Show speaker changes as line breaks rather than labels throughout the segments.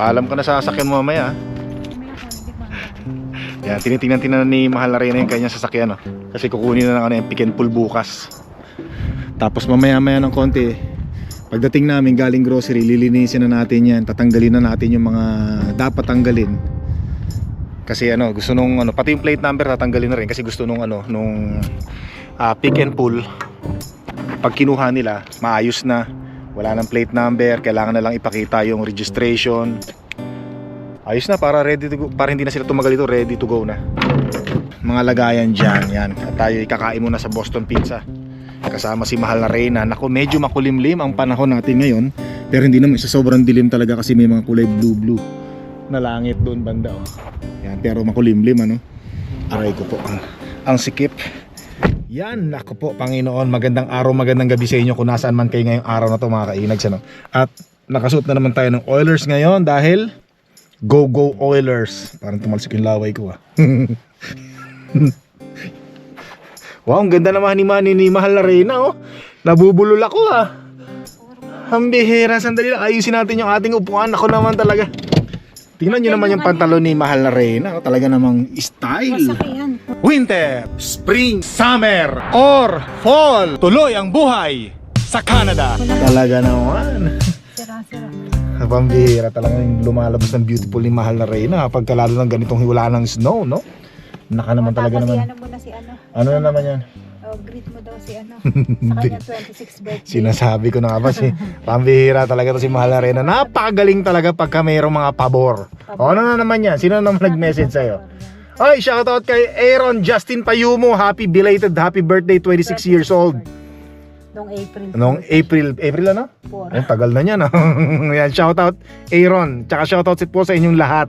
Paalam ka na sa sasakyan mo mamaya. ah. Yan, tinitingnan-tingnan ni Mahal na rin yung kanyang sasakyan. Oh. Kasi kukunin na lang ano yung pick and pull bukas. Tapos mamaya-maya ng konti, pagdating namin galing grocery, lilinisin na natin yan. Tatanggalin na natin yung mga dapat tanggalin. Kasi ano, gusto nung ano, pati yung plate number tatanggalin na rin kasi gusto nung ano, nung ah, pick and pull. Pag kinuha nila, maayos na. Wala nang plate number, kailangan na lang ipakita yung registration. Ayos na para ready to go, para hindi na sila tumagal ito, ready to go na. Mga lagayan diyan, yan. At tayo ikakain muna sa Boston Pizza. Kasama si Mahal na Reyna. Naku, medyo makulimlim ang panahon natin ngayon. Pero hindi naman sa sobrang dilim talaga kasi may mga kulay blue-blue na langit doon banda. Oh. Yan, pero makulimlim ano. Aray ko po ang, ang sikip. Yan, nako po, Panginoon, magandang araw, magandang gabi sa inyo kung nasaan man kayo ngayong araw na to mga kainags. Ano? At nakasuot na naman tayo ng Oilers ngayon dahil Go Go Oilers. Parang tumalsik yung laway ko ah. wow, ang ganda naman ni Manny ni Mahal na Reyna oh. Nabubulol ako ah. Ang bihira, sandali lang. Ayusin natin yung ating upuan. Ako naman talaga. Tingnan nyo naman yung pantalon ni Mahal na Reyna. Oh, talaga namang style.
Masakyan.
Winter, Spring, Summer, or Fall. Tuloy ang buhay sa Canada. Talaga naman. Pambihira talaga yung lumalabas ng beautiful ni Mahal na Reyna kapag kalalo ng ganitong hiwala ng snow, no? Naka naman talaga naman.
ano mo na si ano.
Ano na naman yan?
Oh, greet mo daw si ano. Sa kanya 26 birthday.
Sinasabi ko na nga ba si pambihira talaga to si Mahal na Reyna. Napakagaling talaga pagka mayroong mga pabor. O ano na naman yan? Sino naman nag-message sa'yo? Ay, shoutout kay Aaron Justin Payumo. Happy belated happy birthday, 26 years old.
Noong April.
Noong April, April ano?
4.
Ay, tagal na niya, no? Yan, shoutout Aaron. Tsaka shoutout po sa inyong lahat.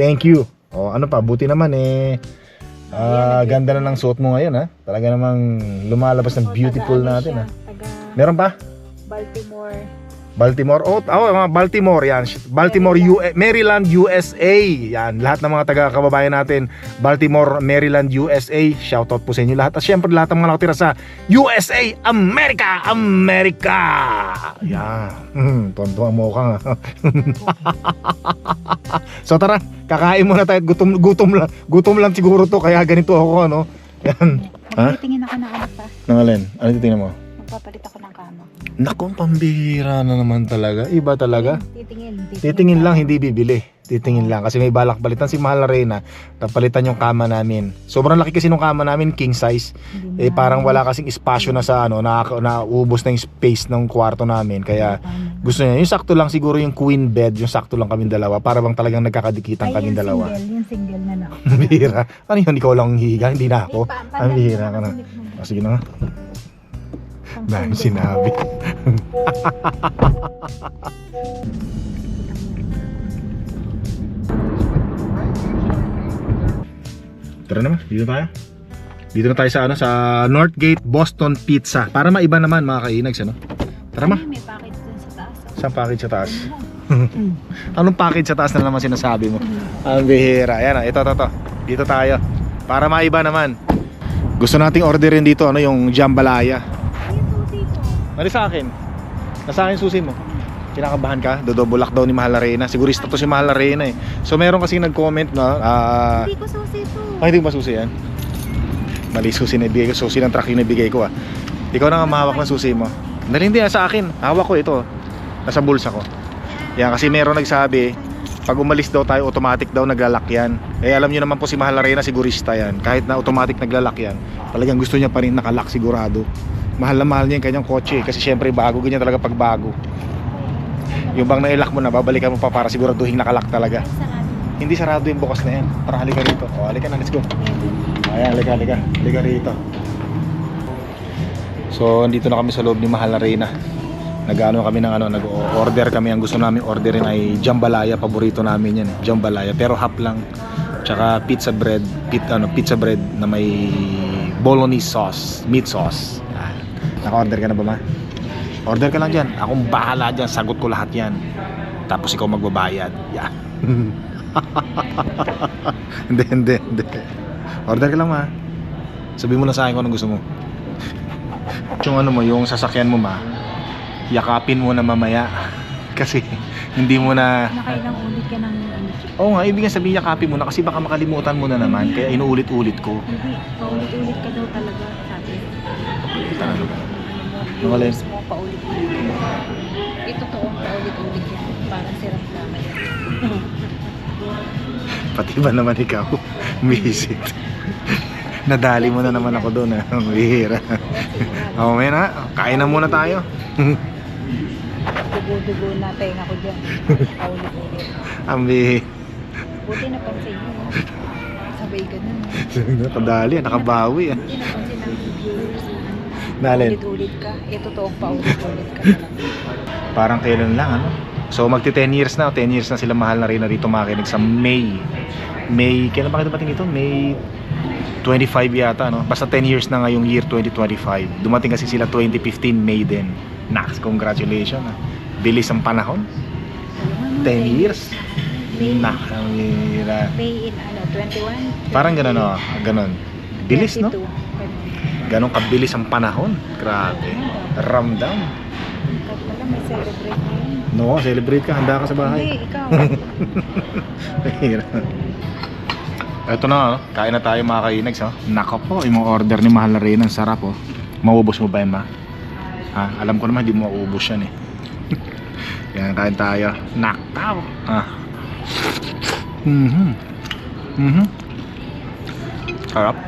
Thank you. O, ano pa, buti naman eh. Ah, ganda na ng suot mo ngayon, ha? Talaga namang lumalabas ng beautiful natin, ha? Meron pa?
Baltimore.
Baltimore. Oh, oh, mga Baltimore yan. Baltimore, U- Maryland, USA. Yan, lahat ng mga taga kababayan natin. Baltimore, Maryland, USA. Shoutout po sa inyo lahat. At syempre lahat ng mga nakatira sa USA, America, America. Yan. Tonto ang mukha nga. so tara, kakain muna tayo. Gutom, gutom lang. Gutom lang siguro to kaya ganito ako ano. Yan. Ha?
Magtitingin ako ng ano pa.
Nangalin, ano titingnan mo?
Magpapalit ako ng kama.
Naku, pambihira na naman talaga. Iba talaga.
Titingin.
Titingin lang, hindi bibili. Titingin lang. Kasi may balak palitan si Mahal na Reyna. Napalitan yung kama namin. Sobrang laki kasi nung kama namin, king size. Eh parang wala kasing espasyo na sa ano, na, naubos na yung space ng kwarto namin. Kaya gusto niya, yung sakto lang siguro yung queen bed, yung sakto lang kaming dalawa. Para bang talagang nagkakadikitan
Ay,
kaming
yung
dalawa.
single, yung single na.
Ang bihira. Ano yun, ikaw lang hihiga, hindi na ako. Ang bihira ka na.
papalit na.
O, sige na nga. Dahil sinabi. Tara naman, dito tayo. Dito na tayo sa ano sa Northgate Boston Pizza. Para maiba naman mga kainags ano. Tara ma.
Ay, may package dun sa taas. oh.
Saan package sa taas?
Mm.
Anong package sa taas na naman sinasabi mo? Ang bihira. Ayan, ah, ito, ito, ito. Dito tayo. Para maiba naman. Gusto nating orderin dito ano yung jambalaya. Nari sa akin. Nasa akin susi mo. Kinakabahan ka? Dodobulak daw ni Mahal na Reyna. Sigurista to si Mahal na Reyna eh. So meron kasi nag-comment na ah
Hindi ko susi to.
ay, hindi ko ba susi yan? Mali susi na ibigay ko. Susi ng truck yung nabigay ko ah. Ikaw na nga mahawak ng susi mo. Dahil hindi ah, sa akin. Hawak ko ito. Nasa bulsa ko. Yan kasi meron nagsabi pag umalis daw tayo automatic daw naglalak yan. Eh alam niyo naman po si Mahal na Reyna sigurista yan. Kahit na automatic naglalak yan. Talagang gusto niya pa rin nakalak sigurado. Mahal na mahal niya yung kanyang kotse kasi syempre bago ganyan talaga pag bago. Yung bang nailak mo na babalikan mo pa para siguraduhin nakalak talaga. Hindi sarado yung bukas na yan. Tara halika rito. O halika na let's go. Ayan, halika, halika. Halika rito. So, andito na kami sa loob ni Mahal na Reyna. Nag-ano kami ng ano, nag-order kami. Ang gusto namin orderin ay jambalaya. Paborito namin yan. Jambalaya. Pero half lang. Tsaka pizza bread. Pit, ano, pizza bread na may bolognese sauce. Meat sauce. Yan. Naka-order ka na ba ma? Order ka lang dyan. Akong bahala dyan. Sagot ko lahat yan. Tapos ikaw magbabayad. Yan. hindi, hindi, hindi. Order ka lang ma. Sabi mo lang sa akin kung anong gusto mo. Yung ano mo, yung sasakyan mo ma, yakapin mo na mamaya. Kasi Hindi mo na...
Nakailang ulit ka ng ano.
Oo nga, ibig sabihin niya copy mo na kasi baka makalimutan mo na naman. Kaya inuulit-ulit ko.
Hindi, paulit-ulit ka daw talaga. Sabi.
Ano?
Yung
Alin?
words mo, paulit-ulit. Ito toong paulit-ulit yan. Parang sirap naman yan.
Pati ba naman ikaw? Visit. Nadali mo na naman ako doon. Ah. Ang bihira. Oo, may na. Kain na muna tayo.
Dugo-dugo na tenga ko dyan. Paulit-ulit.
Ang bihira.
Buti napansin mo. Sabay ganun.
Nakadali, nakabawi. Ah.
Buti napansin.
Nalin?
Paulit-ulit ka. Ito toong paulit-ulit ka.
Parang kailan lang, ano? So magti 10 years na, 10 years na sila mahal na rin na rito makinig sa May. May, kailan ba kayo dumating ito? May 25 yata, no? Basta 10 years na ngayong year 2025. Dumating kasi sila 2015 May din. Nax, congratulations. ah. Bilis ang panahon. 10 years.
May,
Nak, ang hira.
May in ano, 21?
Parang ganun, no? Ganun. Bilis, no?
22.
Ganon kabilis ang panahon. Grabe. Ramdam.
Ikaw pala may celebrate ngayon.
No, celebrate ka. Handa ka sa bahay.
Hindi, ikaw.
Hirap. Ito na, oh. kain na tayo mga kainags. Oh. Nako po, yung mga order ni Mahal na rin. Ang sarap oh. Maubos mo ba yan, ma? Ha? Alam ko naman, hindi mo maubos yan eh. Yan, kain tayo. Nakaw. Ah. Mhm. Mhm. Sarap.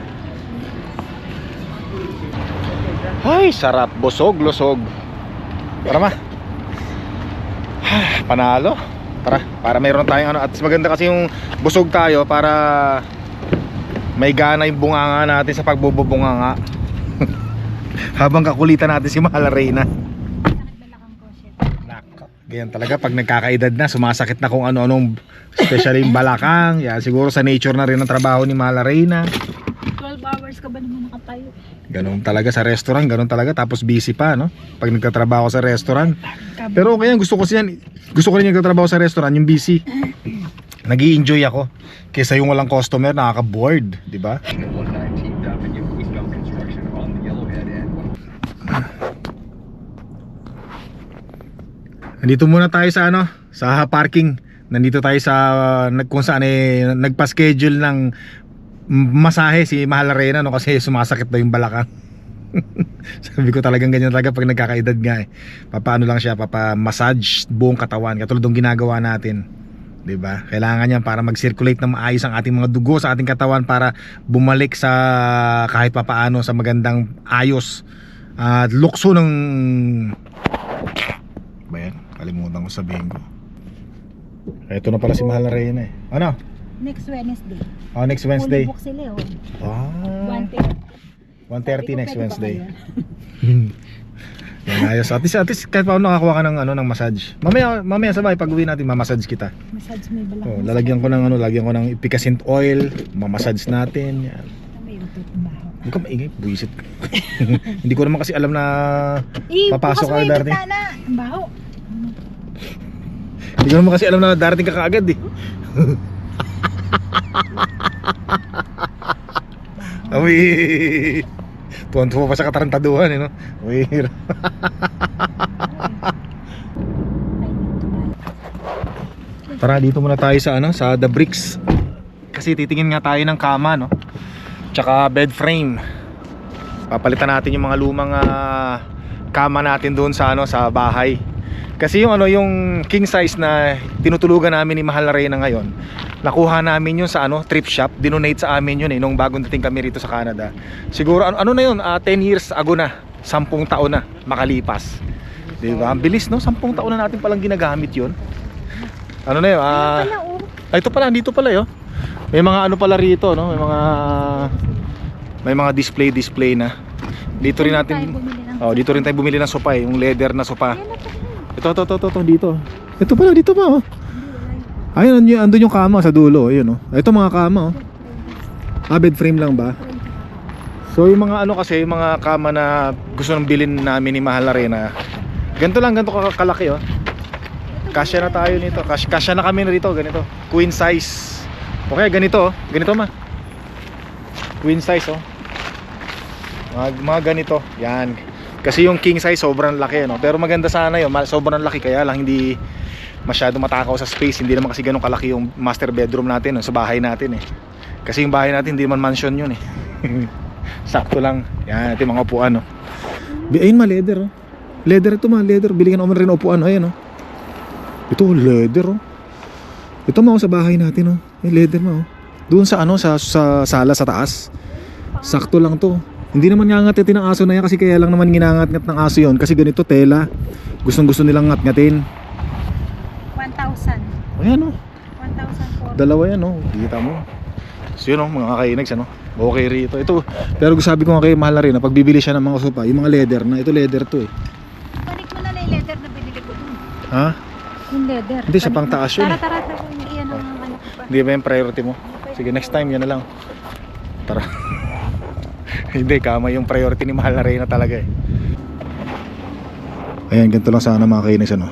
Ay, sarap. Busog, lusog. Tara ma. Panalo. Tara, para mayroon tayong ano. At maganda kasi yung busog tayo para may gana yung bunganga natin sa pagbububunganga. Habang kakulitan natin si Mahal Reyna. Ganyan talaga pag nagkakaedad na, sumasakit na kung ano-anong especially yung balakang. Yan, siguro sa nature na rin ang trabaho ni Mahal Reyna.
12 hours ka ba naman nakatayo?
Ganun talaga sa restaurant, ganun talaga. Tapos busy pa, no? Pag nagtatrabaho sa restaurant. Pero okay yan, gusto ko siyan. Gusto ko rin yung nagtatrabaho sa restaurant, yung busy. nag enjoy ako. Kesa yung walang customer, nakaka-bored, di ba?
119th Avenue, eastbound construction on the Yellowhead end.
Nandito muna tayo sa ano, sa parking. Nandito tayo sa nag kung saan eh nagpa-schedule ng masahe si Mahal Arena no kasi sumasakit daw yung balakang. Sabi ko talagang ganyan talaga pag nagkakaedad nga eh. Papaano lang siya, papa-massage buong katawan katulad ng ginagawa natin. 'Di ba? Kailangan niyan para mag-circulate ng maayos ang ating mga dugo sa ating katawan para bumalik sa kahit papaano sa magandang ayos at lukso ng ba yan? Kalimutan ko sabihin ko. Ito na pala si Mahal na eh. Ano?
Next Wednesday.
Oh, next Wednesday.
Fully booked sila oh.
Ah, 1.30
1.30. Sabi ko,
next Wednesday. Yan, ayos. At least, at least kahit paano nakakuha ka ng, ano, ng massage. Mamaya, mamaya sabay, pag uwi natin, mamassage kita.
Massage may balakang.
Oh, lalagyan ko ng ano, lalagyan ko ng epicacent oil, mamassage natin. Yan.
Baho.
Huwag ka maingay, buisit. Hindi ko naman kasi alam na
Eh,
Papasok ka darating.
Ang baho.
Hindi ko naman kasi alam na darating ka kaagad eh. Uy! Tuwan-tuwa pa sa katarantaduhan eh no? Uy! Tara dito muna tayo sa ano, sa The Bricks. Kasi titingin nga tayo ng kama no. Tsaka bed frame. Papalitan natin yung mga lumang ah, kama natin doon sa ano sa bahay. Kasi yung ano yung king size na tinutulugan namin ni Mahal na Reyna ngayon. Nakuha namin yun sa ano trip shop, dinonate sa amin yun eh nung bagong dating kami rito sa Canada. Siguro ano, ano na yun, ah, 10 years ago na, 10 taon na makalipas. 'Di ba? Ang bilis no, 10 taon na natin palang ginagamit yun. Ano na yun? ah,
Wala oh.
ay, ito pala, dito pala yo. May mga ano pala rito, no? May mga may mga display display na. Dito rin natin Oh, dito rin tayo bumili ng sopa, eh, yung leather na sopa. Ito, ito, ito, ito, ito, dito. Ito pala, dito pa, oh. Ayun, andun, andun yung kama sa dulo, ayun, oh. Ito mga kama, oh. Ah, bed frame lang ba? So, yung mga ano kasi, yung mga kama na gusto nang bilhin namin ni Mahal Arena. Ganito lang, ganito ka- kalaki, oh. Kasya na tayo nito. Kasya, kasya na kami na dito, ganito. Queen size. Okay, ganito, oh. Ganito, ma. Queen size, oh. Mga, mga ganito. Yan. Kasi yung king size sobrang laki no. Pero maganda sana 'yon, sobrang laki kaya lang hindi masyado matakaw sa space. Hindi naman kasi ganun kalaki yung master bedroom natin sa bahay natin eh. Kasi yung bahay natin hindi naman mansion yun eh. Sakto lang. Yan, yung mga upuan no. Ayun ma, leather oh. Leather ito ma, leather. Biligan naman rin upuan. Ayan oh. Ito leather oh. Ito mo sa bahay natin oh. Yung leather mo oh. Doon sa ano sa sa sala sa taas. Sakto lang to. Hindi naman ngangat-ngatin ng aso na yan kasi kaya lang naman ginangat-ngat ng aso yon kasi ganito tela. Gustong gusto nilang ngat-ngatin.
1,000.
Ayan oh.
1,000
Dalawa yan oh. Kita mo. So yun oh, mga kainags ano. Okay rito. Ito, pero sabi ko nga kay mahal na rin na pagbibili siya ng mga sopa, yung mga leather na, ito leather to eh.
Balik mo na na yung leather na binili ko dun.
Ha?
Yung leather.
Hindi, sa
Balik mo.
pangtaas yun
Tara,
eh.
tara, tara. Iyan ang mga anak ko pa.
Hindi ba yung priority mo? Sige, next time yan na lang. Tara. Hindi, kama yung priority ni Mahal na Reyna talaga eh. Ayan, ganito lang sana mga kainis ano.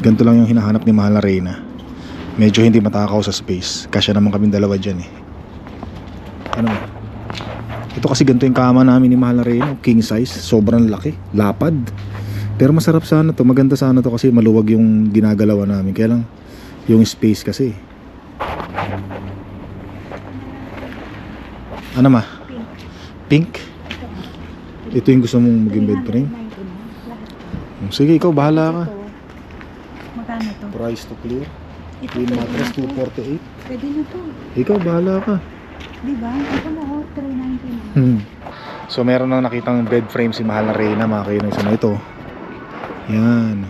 Ganito lang yung hinahanap ni Mahal na Reyna. Medyo hindi matakaw sa space. Kasya naman kaming dalawa dyan eh. Ano? Ito kasi ganito yung kama namin ni Mahal na Reyna. King size. Sobrang laki. Lapad. Pero masarap sana to. Maganda sana to kasi maluwag yung ginagalawa namin. Kaya lang yung space kasi. Ano ma? Pink? Ito yung gusto mong maging bed frame?
399 lahat.
Sige, ikaw bahala ka.
Ito.
Price to clear.
Ito,
Queen
pwede
mattress
na to.
248.
Pwede na to.
Ikaw bahala ka.
Di ba? Ito na oh, 399.
Hmm. So meron na nakitang bed frame si Mahal na Reyna mga kayo ng isa na ito. Yan.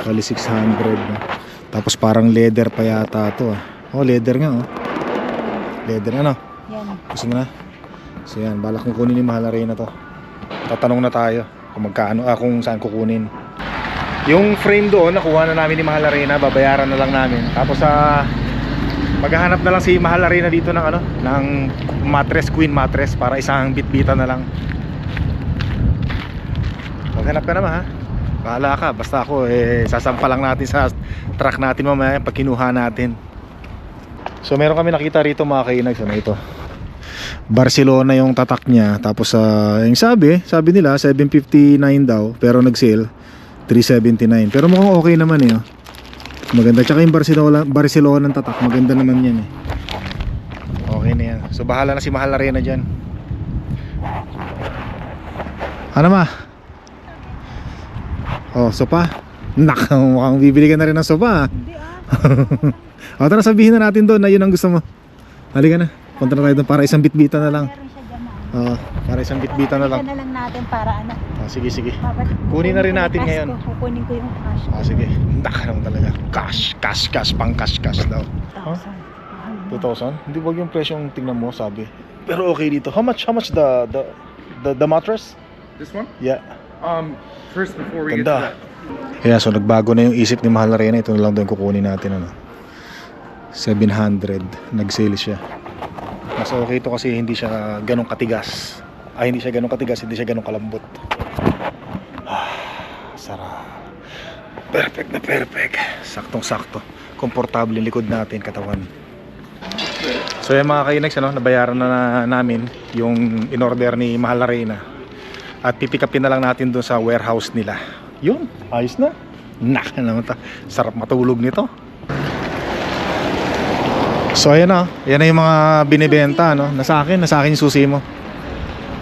Kali 600 na. Tapos parang leather pa yata to ah. Oh, leather nga oh. Leather ano?
Yan.
Gusto mo na? So yan, balak kong kunin ni Mahal na Reyna to. Tatanong na tayo kung magkano, ah, kung saan kukunin. Yung frame doon, nakuha na namin ni Mahal na Reyna, babayaran na lang namin. Tapos sa maghahanap na lang si Mahal na Reyna dito ng ano, ng mattress, queen mattress para isang bitbita na lang. Maghanap ka naman ha. Bahala ka, basta ako eh sasampa lang natin sa truck natin mamaya pag kinuha natin. So meron kami nakita rito mga kainags, ano ito? Barcelona yung tatak niya tapos sa yung sabi sabi nila 759 daw pero nag-sale 379 pero mukhang okay naman eh oh. maganda. Tsaka yung Barcelona Barcelona ng tatak maganda naman yan eh. Okay na yan. So bahala na si Mahal Arena dyan. Ano ma? Oh sopa? Nak mukhang bibili ka na rin ng sopa ah.
Hindi ah.
o tara sabihin na natin doon na yun ang gusto mo. Halika na. Punta na tayo doon para isang bitbita na lang
Meron siya dyan ah.
Oo, para isang bitbita na lang.
Balikan na lang natin para ano.
Ah, sige, sige. Kunin na rin natin
cash
ngayon.
Ko, kukunin ko yung cash.
Ah, sige. Naka naman talaga. Cash, cash, cash, pang cash, cash daw.
1,000. Mahal na.
2,000? Hindi wag yung presyong tingnan mo, sabi. Pero okay dito. How much, how much the, the, the, the mattress?
This one?
Yeah.
Um, first before we
Ganda.
get to that.
Kaya so nagbago na yung isip ni Mahal Arena. Ito na lang yung kukunin natin. Ano. 700. Nag-sale siya. Mas okay ito kasi hindi siya ganong katigas. Ay, hindi siya ganong katigas, hindi siya ganong kalambot. Ah, sarap. Perfect na perfect. Saktong sakto. Komportable yung likod natin, katawan. So yan mga kainags, ano, nabayaran na, na namin yung in-order ni Mahal Arena. At pipikapin na lang natin doon sa warehouse nila. Yun, ayos na. Nak. Sarap matulog nito. So ayan na, yan na yung mga binibenta no. Nasa akin, nasa akin yung susi mo.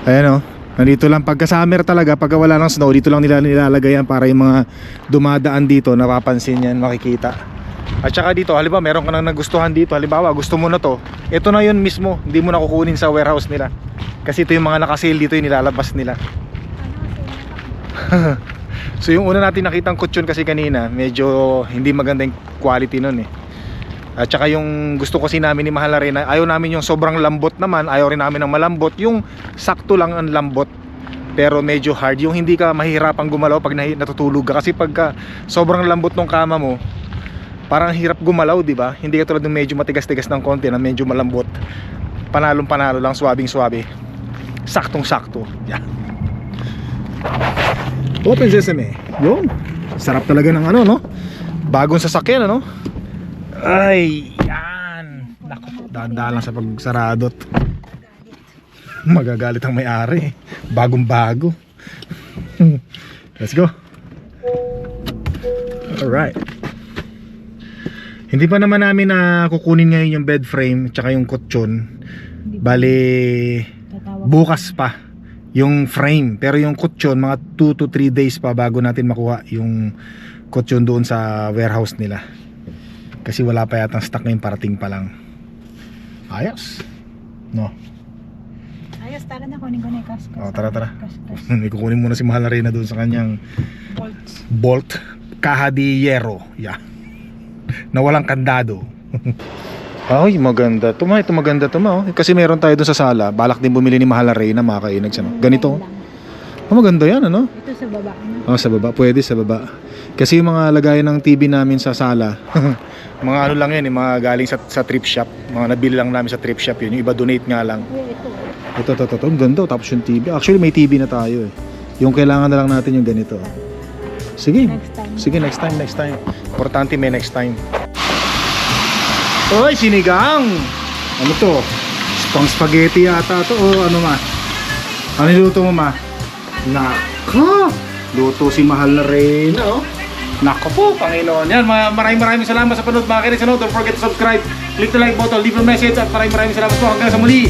Ayan oh. Nandito lang pagka summer talaga, pagka wala ng snow, dito lang nila nilalagay yan para yung mga dumadaan dito, napapansin yan, makikita. At saka dito, halimbawa meron ka nang nagustuhan dito, halimbawa gusto mo na to, ito na yun mismo, hindi mo na kukunin sa warehouse nila. Kasi ito yung mga nakasale dito yung nilalabas nila. So yung una natin nakitang kutsyon kasi kanina, medyo hindi maganda yung quality nun eh. At saka yung gusto kasi namin ni Mahal na rin, ayaw namin yung sobrang lambot naman, ayaw rin namin ng malambot, yung sakto lang ang lambot pero medyo hard, yung hindi ka mahirapang gumalaw pag natutulog ka kasi pagka sobrang lambot ng kama mo, parang hirap gumalaw, di ba? Hindi ka tulad ng medyo matigas-tigas ng konti na medyo malambot. Panalong panalo lang, swabing-swabe. Saktong-sakto. Yan. Open sesame. Yun. Sarap talaga ng ano, no? Bagong sasakyan, ano? Ay, yan. Naku dahan-dahan lang sa pagsaradot. Magagalit ang may-ari. Bagong bago. Let's go. Alright. Hindi pa naman namin na kukunin ngayon yung bed frame tsaka yung kutsyon. Bali, bukas pa yung frame. Pero yung kutsyon, mga 2 to 3 days pa bago natin makuha yung kutsyon doon sa warehouse nila. Kasi wala pa yatang stock ngayon, parating pa lang. Ayos. No.
Ayos, tara na kunin ko na yung cash.
Oh, tara, tara.
Cash, cash.
May kukunin muna si Mahal Arena doon sa kanyang
Bolts.
Bolt Caja de Hierro. Yeah. Na walang kandado. Ay, maganda. to ma, ito maganda to ma. oh. Kasi meron tayo doon sa sala. Balak din bumili ni Mahal Arena mga kainags. Ano? Ganito.
Lang.
Oh, maganda yan, ano?
Ito sa baba. Ano?
Oh, sa baba. Pwede sa baba. Kasi yung mga lagayan ng TV namin sa sala, mga ano lang yan, yung mga galing sa, sa trip shop. Mga nabili lang namin sa trip shop yun. Yung iba donate nga lang.
Ito.
Ito, ito. Ang ganda. Tapos yung TV. Actually, may TV na tayo eh. Yung kailangan na lang natin yung ganito. Sige.
Next time.
Sige, next time, next time. Importante may next time. Oy, sinigang! Ano to? Spang spaghetti yata to. O ano ma? Ano niluto mo ma? Nako! Luto si Mahal na rin. Oh. Nako po, Panginoon. Yan, ma- maraming maraming salamat sa panood mga kinis. Ano? Don't forget to subscribe. Click the like button, leave a message at maraming maraming salamat po. Hanggang sa muli.